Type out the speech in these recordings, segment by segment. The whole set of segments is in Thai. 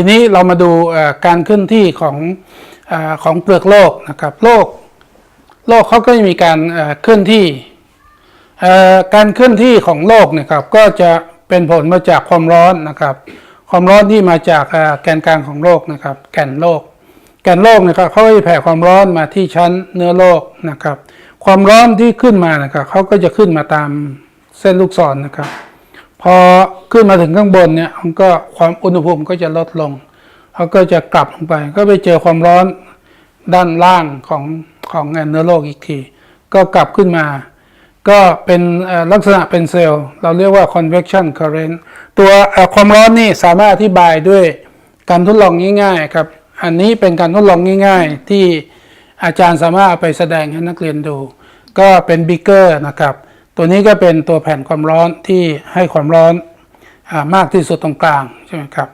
ทีนี้เรามาดูการเคลื่อนที่ของอของเปลือกโลกนะครับโลก โลกเขาก็จะมีการเคลื่อนที่การเคลื่อนที่ของโลกเนะครับก็จะเป็นผลมาจากความร้อนนะครับ ความร้อนที่มาจากแกนกลางของโลกนะครับ แก่นโลก แก่นโลกนะครับเขาจะแผ่ความร้อนมาที่ชั้นเนื้อโลกนะครับ ความร้อนที่ขึ้นมานะครับเขาก็จะขึ้นมาตามเส้นลูกศรนะครับ พอขึ้นมาถึงข้างบนเนี่ยมันก็ความอุณหภูมิก็จะลดลงเขาก็จะกลับลงไป ก็ไปเจอความร้อนด้านล่างของของเนื้อโลกอีกที ก็กลับขึ้นมา ก็เป็นลักษณะเป็นเซลล์ เราเรียกว่า convection current ตัวความร้อนนี่สามารถอธิบายด้วยการทดลองง่ายๆครับ อันนี้เป็นการทดลองง่าย ๆ ที่อาจารย์สามารถเอาไปแสดงให้นักเรียนดู ก็เป็นบิ๊กเกอร์นะครับ ตัวนี้ก็เป็นตัวแผ่นความร้อนที่ให้ความร้อนอมากที่สุดตรงกลางใช่ไหมครับ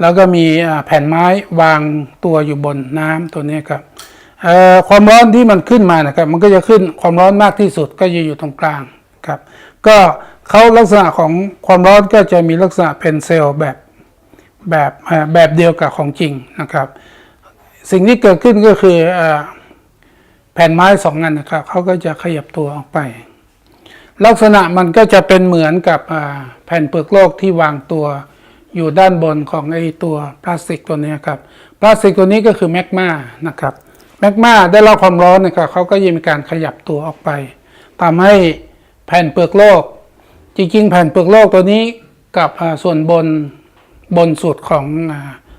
แล้วก็มีแผ่นไม้วางตัวอยู่บนน้ำตัวนี้ครับความร้อนที่มันขึ้นมานะครับมันก็จะขึ้นความร้อนมากที่สุดก็จะอยู่ตรงกลางครับ ก็เขาลักษณะของความร้อนก็จะมีลักษณะเป็นเซลล์แบบแบบแบบเดียวกับของจริงนะครับ สิ่งที่เกิดขึ้นก็คือแผ่นไม้สองอันนะครับเขาก็จะขยับตัวออกไป ลักษณะมันก็จะเป็นเหมือนกับแผ่นเปลือกโลกที่วางตัวอยู่ด้านบนของไอตัวพลาสติกตัวนี้ครับพลาสติกตัวนี้ก็คือแมกมานะครับแมกมาได้รับความร้อนนะครับเขาก็ยังมีการขยับตัวออกไปทำให้แผ่นเปลือกโลก จริงๆ แผ่นเปลือกโลกตัวนี้กับส่วนบนบนสุดของ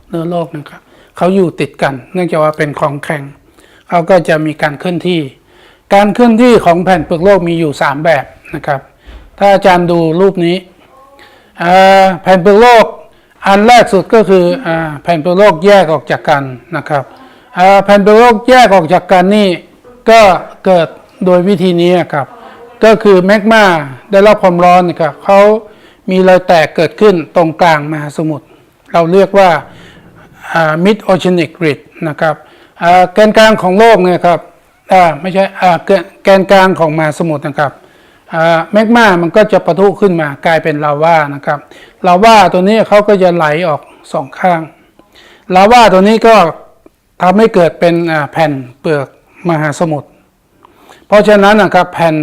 เนื้อโลกนะครับเขาอยู่ติดกัน เนื่องจากว่าเป็นของแข็งเขาก็จะมีการเคลื่อนที่ การเคลื่อนที่ของแผ่นเปลือกโลกมีอยู่ 3 แบบ นะครับ ถ้าอาจารย์ดูรูปนี้แผ่นเปลือกโลกอันแรกสุดก็คืออแผ่นเปลือกโลกแยกออกจากกันนะครับแผ่นเปลือกโลกแยกออกจากกันนี่ก็เกิดโดยวิธีนี้ครับ ก็คือแมกมาได้รับความร้อนนะครับเขามีรอยแตกเกิดขึ้นตรงกลางมหาสมุทรเราเรียกว่ามิดโอเชนิกริดนะครับแกนกลางของโลกเนี่ยครับไม่ใช่แกนแกนกลางของมหาสมุทรนะครับ อ่าแมกมามันก็จะประทุขึ้นมากลายเป็นลาวานะครับลาวาตัวนี้เขาก็จะไหลออกสองข้างลาวาตัวนี้ก็ทำให้เกิดเป็นแผ่นเปลือกมหาสมุทรเพราะฉะนั้นนะครับแผ่น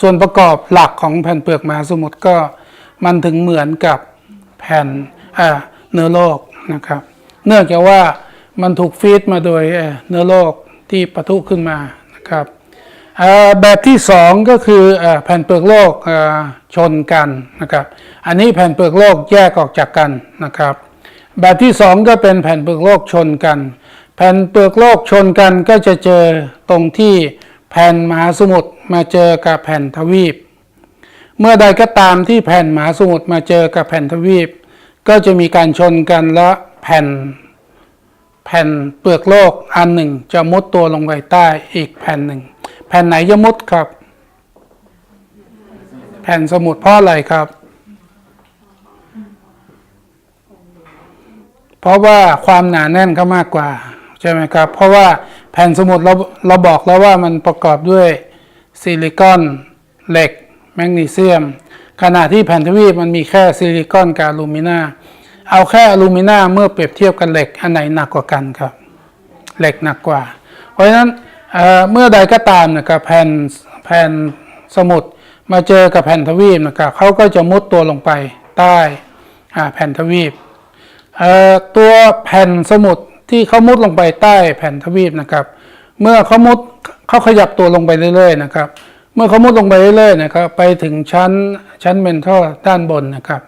ส่วนประกอบหลักของแผ่นเปลือกมหาสมุทรก็มันถึงเหมือนกับแผ่นเนื้อโลกนะครับ เนื่องจากว่ามันถูกฟีดมาโดยเนื้อโลกที่ปะทุขึ้นมานะครับ แบบที่สองก็คืออแผ่นเปลือกโลกชนกันนะครับ อันนี้แผ่นเปลือกโลกแยกออกจากกันนะครับ แบบที่สองก็เป็นแผ่นเปลือกโลกชนกัน แผ่นเปลือกโลกชนกันก็จะเจอตรงที่แผ่นมหาสมุทรมาเจอกับแผ่นทวีป เมื่อใดก็ตามที่แผ่นมหาสมุทรมาเจอกับแผ่นทวีป ก็จะมีการชนกันและแผ่นแผ่นเปลือกโลกอันหนึ่ง จะมุดตัวลงไปใต้อีกแผ่นหนึ่ง แผ่นไหนจะมุดครับ แผ่นสมุดเพราะอะไรครับ เพราะว่าความหนาแน่นเขามากกว่า ใช่ไหมครับ เพราะว่าแผ่นสมุดเราเราบอกแล้วว่ามันประกอบด้วยซิลิคอนเหล็ก แมกนีเซียม ขณะที่แผ่นทวีปมันมีแค่ซิลิคอนกับอลูมิเนาเอาแค่อลูมิเนาเมื่อเปรียบเทียบกันเหล็กอันไหนหนักกว่ากันครับ เหล็กหนักกว่า เพราะฉะนั้น เมื่อใดก็ตามนะครับแผ่นแผ่นสมุดมาเจอกับแผ่นทวีปนะครับเขาก็จะมุดตัวลงไปใต้แผ่นทวีปตัวแผ่นสมุดที่เขามุดลงไปใต้แผ่นทวีปนะครับ เมื่อเขามุดเขาขยับตัวลงไปเรื่อยๆนะครับ เมื่อเขามุดลงไปเรื่อยๆนะครับ ไปถึงชั้นชั้นเมนทัลด้านบนนะครับ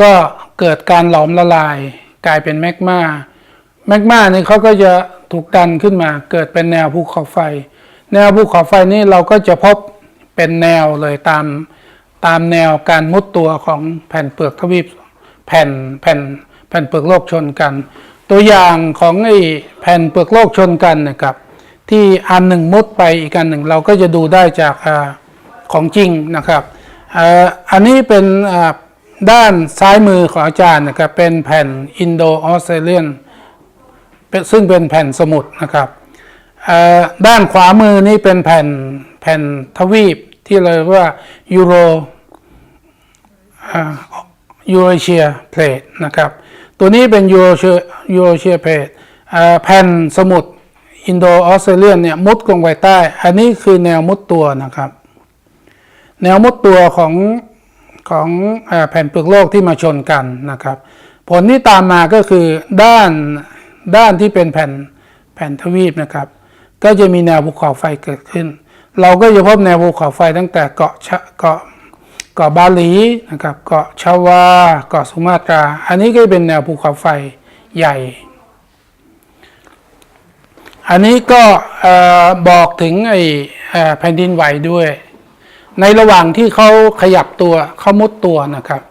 ก็เกิดการหลอมละลายกลายเป็นแมกมาแมกมานี่เขาก็จะ ถูกดันขึ้นมาเกิดเป็นแนวภูเขาไฟ แนวภูเขาไฟนี่เราก็จะพบเป็นแนวเลยตามตามแนวการมุดตัวของแผ่นเปลือกทวีปแผ่นแผ่นแผ่นเปลือกโลกชนกัน ตัวอย่างของไอ้แผ่นเปลือกโลกชนกันนะครับ ที่อันหนึ่งมุดไปอีกอันหนึ่งเราก็จะดูได้จากอของจริงนะครับอันนี้เป็นด้านซ้ายมือของอาจารย์นะครับเป็นแผ่นอินโดออสเตรเลียน ซึ่งเป็นแผ่นสมุดนะครับด้านขวามือนี่เป็นแผ่นแผ่นทวีปที่เราเรียกว่ายูโรยูเรเชียเพลทนะครับ ตัวนี้เป็นยูโรเชียยูโรเชียเพดแผ่นสมุทรอินโดออสเตรเลียนเนี่ยมุดลงไปใต้ อันนี้คือแนวมุดตัวนะครับ แนวมุดตัวของของอแผ่นเปลือกโลกที่มาชนกันนะครับ ผลที่ตามมาก็คือด้าน ด้านที่เป็นแผ่นแผ่นทวีปนะครับ ก็จะมีแนวภูเขาไฟเกิดขึ้น เราก็จะพบแนวภูเขาไฟตั้งแต่เกาะเกาะเกาะบาหลีนะครับ เกาะชาวา เกาะสุมาตรา อันนี้ก็เป็นแนวภูเขาไฟใหญ่ อันนี้ก็บอกถึงไอ้แผ่นดินไหวด้วย ในระหว่างที่เขาขยับตัวเขามุดตัวนะครับ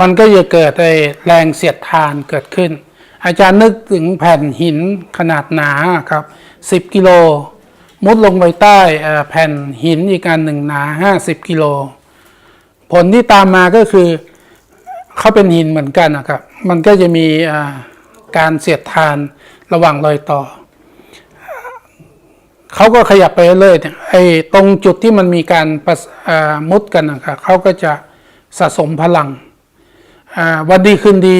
มันก็จะเกิดไอ้แรงเสียดทานเกิดขึ้น อาจารย์นึกถึงแผ่นหินขนาดหนาครับ 10 กิโล มุดลงไปใต้แผ่นหินอีกอันหนึ่งหนา 50 กิโล ผลที่ตามมาก็คือเขาเป็นหินเหมือนกันนะครับ มันก็จะมีการเสียดทานระหว่างรอยต่อ เขาก็ขยับไปเรื่อยๆเนี่ยไอ้ตรงจุดที่มันมีการมุดกันนะครับเขาก็จะสะสมพลังวันดีคืนดี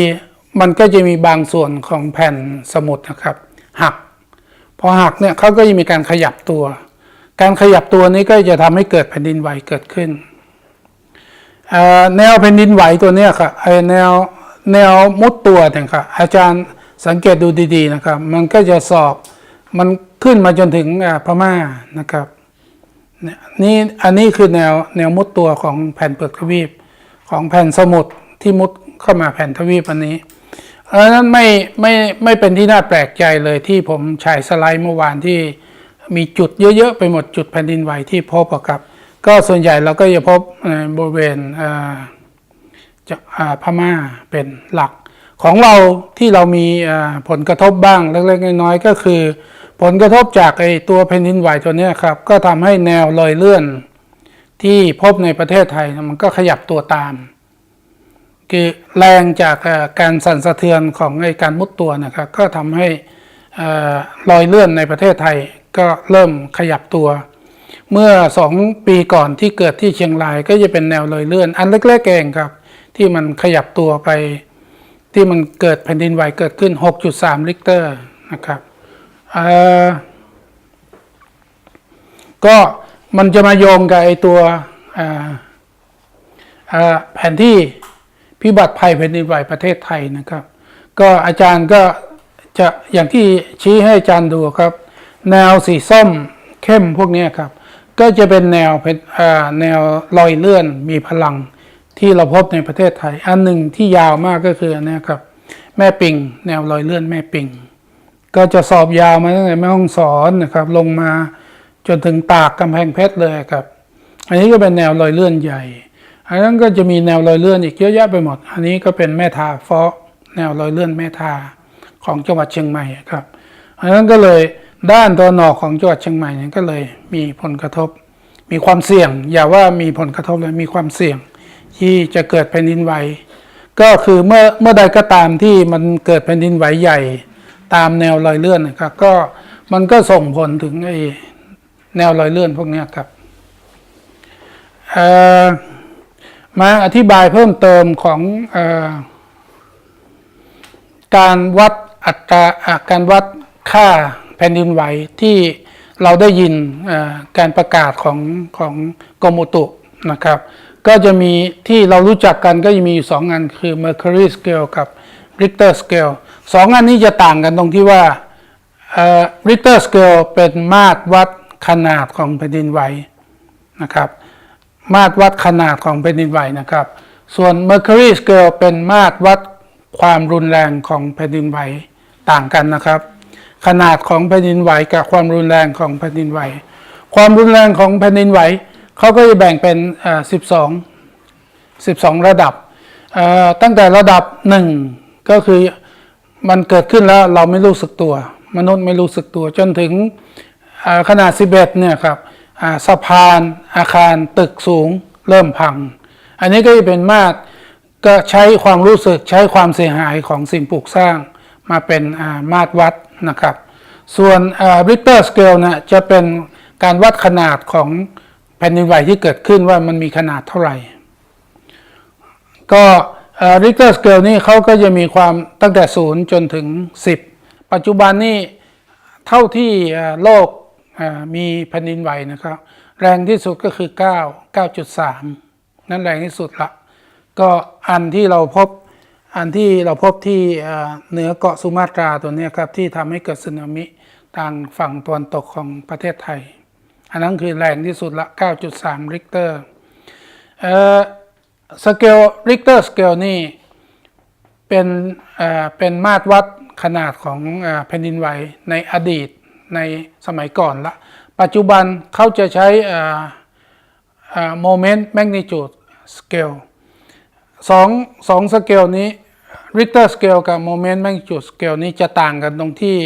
มันก็จะมีบางส่วนของแผ่นสมุทรนะครับหักพอหักเนี่ยเขาก็จะมีการขยับตัว การขยับตัวนี้ก็จะทำให้เกิดแผ่นดินไหวเกิดขึ้น แนวแผ่นดินไหวตัวเนี้ยครับแนวแนวมุดตัวเนี่ยครับอาจารย์สังเกตดูดีๆนะครับ มันก็จะสอบมันขึ้นมาจนถึงพม่านะครับนี่อันนี้คือแนวแนวมุดตัวของแผ่นเปลือกทวีปของแผ่นสมุทรที่มุดเข้ามาแผ่นทวีปอันนี้ เพราะฉะนั้นไม่ไม่ไม่เป็นที่น่าแปลกใจเลยที่ผมฉายสไลด์เมื่อวานที่มีจุดเยอะๆ ไปหมดจุดแผ่นดินไหวที่พบอะครับ ก็ส่วนใหญ่เราก็จะพบในบริเวณอ่าจะพม่าเป็นหลักของเราที่เรามีผลกระทบบ้างเล็กๆน้อยๆก็คือ ผลกระทบจากไอตัวแผ่นดินไหวตัวนี้ครับ ก็ทำให้แนวลอยเลื่อนที่พบในประเทศไทยมันก็ขยับตัวตาม แรงจากการสั่นสะเทือนของไอการมุดตัวนะครับ ก็ทำให้เอ่อรอยเลื่อนในประเทศไทยก็เริ่มขยับตัว เมื่อสองปีก่อนที่เกิดที่เชียงรายก็จะเป็นแนวลอยเลื่อน อันเล็กๆเองครับ ที่มันขยับตัวไป ที่มันเกิดแผ่นดินไหวเกิดขึ้น 6.3 ลิกเตอร์นะครับก็มันจะมาโยงกับไอตัวอ่าอ่าแผนที่ พิบัติภัยแผ่นดินไหวประเทศไทยนะครับ ก็อาจารย์ก็จะอย่างที่ชี้ให้อาจารย์ดูครับ แนวสีส้มเข้มพวกนี้ครับ ก็จะเป็นแนวเป็นแนวลอยเลื่อนมีพลังที่เราพบในประเทศไทย อันหนึ่งที่ยาวมากก็คืออันนี้ครับ แม่ปิง แนวลอยเลื่อนแม่ปิง ก็จะสอบยาวมาตั้งแต่แม่ห้องสอนนะครับ ลงมาจนถึงตากกำแพงเพชรเลยครับ อันนี้ก็เป็นแนวลอยเลื่อนใหญ่ อันนั้นก็จะมีแนวลอยเลื่อนอีกเยอะแยะไปหมด อันนี้ก็เป็นแม่ทาฟาะแนวลอยเลื่อนแม่ทาของจังหวัดเชียงใหม่ครับอันนั้นก็เลยด้านตะวันออกของจังหวัดเชียงใหม่เนี่ยก็เลยมีผลกระทบ มีความเสี่ยง อย่าว่ามีผลกระทบเลยมีความเสี่ยง ที่จะเกิดแผ่นดินไหวก็คือเมื่อเมื่อใดก็ตามที่มันเกิดแผ่นดินไหวใหญ่ ตามแนวรอยเลื่อนนะครับก็มันก็ส่งผลถึงไอ้แนวรอยเลื่อนพวกนี้ครับเอ่อ มาอธิบายเพิ่มเติมของอการวัดอัตราการวัดค่าแผ่นดินไหวที่เราได้ยินการประกาศของของกรมอุตุนะครับ ก็จะมีที่เรารู้จักกันก็จะมีอยู่สองอันคือ Mercury Scale กับ Richter Scale สองอันนี้จะต่างกันตรงที่ว่า Richter Scale เป็นมาตรวัดขนาดของแผ่นดินไหวนะครับ มาตรวัดขนาดของแผ่นดินไหวนะครับ ส่วน Mercury Scale เป็นมาตรวัดความรุนแรงของแผ่นดินไหวต่างกันนะครับ ขนาดของแผ่นดินไหวกับความรุนแรงของแผ่นดินไหว ความรุนแรงของแผ่นดินไหวเขาก็จะแบ่งเป็นอ่อ12 12 ระดับอ่อตั้งแต่ระดับ 1 ก็คือมันเกิดขึ้นแล้วเราไม่รู้สึกตัว มนุษย์ไม่รู้สึกตัวจนถึงอ่าขนาด 11 เนี่ยครับ สะพานอาคารตึกสูงเริ่มพัง อันนี้ก็จะเป็นมาตรก็ใช้ความรู้สึกใช้ความเสียหายของสิ่งปลูกสร้างมาเป็นมาตรวัดนะครับ ส่วนริเตอร์สเกลนะจะเป็นการวัดขนาดของแผ่นดินไหวที่เกิดขึ้นว่ามันมีขนาดเท่าไหร่ ก็ริกเตอร์สเกลนี่เขาก็จะมีความตั้งแต่ศูนย์จนถึง 10 ปัจจุบันนี่เท่าที่โลก มีแผ่นดินไหวนะครับ แรงที่สุดก็คือ 9 9.3 นั่นแรงที่สุดละก็อันที่เราพบอันที่เราพบที่เหนือเกาะสุมาตราตัวนี้ครับที่ทำให้เกิดสึนามิทางฝั่งตะวันตกของประเทศไทย อันนั้นคือแรงที่สุดละ 9.3 ริกเตอร์สเกลริกเตอร์สเกลนี่เป็นเป็นมาตรวัดขนาดของแผ่นดินไหวในอดีต ในสมัยก่อนละ ปัจจุบันเขาจะใช้โมเมนต์แมกนิจูดสเกลสองสองสเกลนี้ Richter scale กับ Moment Magnitude scale นี้จะต่างกันตรงที่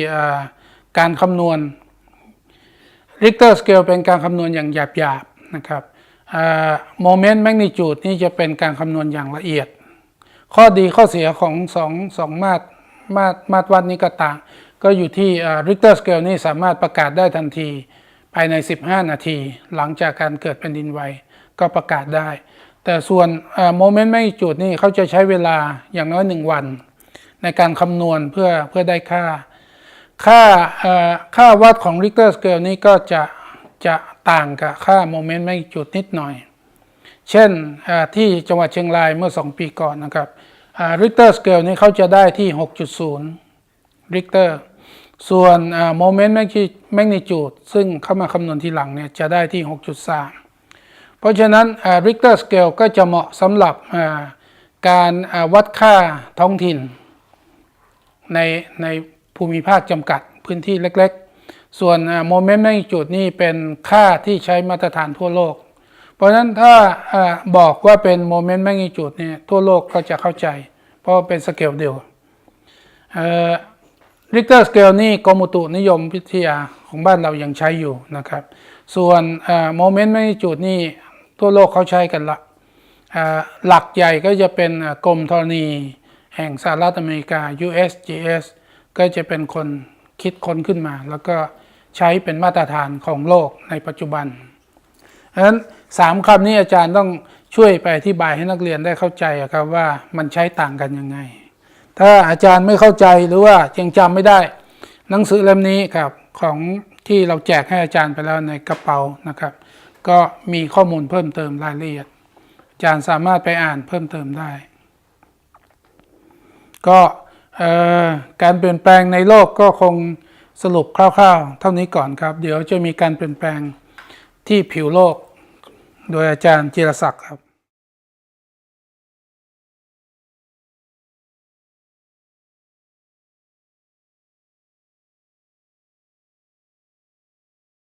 การคำนวณ Richter scale เป็นการคำนวณอย่างหยาบๆนะครับเอ่อ Moment Magnitude นี่จะเป็นการคำนวณอย่างละเอียด ข้อดีข้อเสียของสองสองมาตรมาตรมาตรวัดนี้ก็ต่าง ก็อยู่ที่เอ่อ Richter scale นี่สามารถประกาศได้ทันที ภายใน 15 นาที หลังจากการเกิดแผ่นดินไหวก็ประกาศได้ แต่ส่วนโมเมนต์ไม่จุดนี่เขาจะใช้เวลาอย่างน้อยหนึ่งวัน ในการคำนวณเพื่อเพื่อได้ค่า ค่าค่าวัดของ Richter scale นี่ก็จะจะต่างกับค่าโมเมนต์ไม่จุดนิดหน่อย เช่นที่จังหวัดเชียงรายเมื่อ 2 ปีก่อนนะครับริกเตอร์สเกลนี้เขาจะได้ที่ 6.0 ริกเตอร์ ส่วนโมเมนต์แมกนิจูดซึ่งเข้ามาคำนวณทีหลังเนี่ยจะได้ที่ 6.3 เพราะฉะนั้นริกเตอร์สเกลก็จะเหมาะสำหรับการวัดค่าท้องถิ่น ในในภูมิภาคจำกัดพื้นที่เล็กๆ ส่วนโมเมนต์แมกนิจูดนี่เป็นค่าที่ใช้มาตรฐานทั่วโลก เพราะฉะนั้นถ้าอบอกว่าเป็นโมเมนต์แมกนิจูดเนี่ยทั่วโลกก็จะเข้าใจ เพราะเป็นสเกลเดียว ริกเตอร์สเกลนี่กรมอุตุนิยมวิทยาของบ้านเรายังใช้อยู่นะครับ ส่วนโมเมนต์แมกนิจูดนี่ทั่วโลกเขาใช้กันละหลักใหญ่ก็จะเป็นกรมธรณี แห่งสหรัฐอเมริกา USGS ก็จะเป็นคนคิดค้นขึ้นมา แล้วก็ใช้เป็นมาตรฐานของโลกในปัจจุบันเพราะฉะนั้นสามคำนี้อาจารย์ต้องช่วยไปอธิบายให้นักเรียนได้เข้าใจอะครับว่ามันใช้ต่างกันยังไง ถ้าอาจารย์ไม่เข้าใจหรือว่ายังจำไม่ได้ หนังสือเล่มนี้ครับของที่เราแจกให้อาจารย์ไปแล้วในกระเป๋านะครับ ก็มีข้อมูลเพิ่มเติมรายละเอียด อาจารย์สามารถไปอ่านเพิ่มเติมได้ ก็การเปลี่ยนแปลงในโลกก็คงสรุปคร่าวๆ เท่านี้ก่อนครับ เดี๋ยวจะมีการเปลี่ยนแปลงที่ผิวโลก โดยอาจารย์จิรศักดิ์ครับ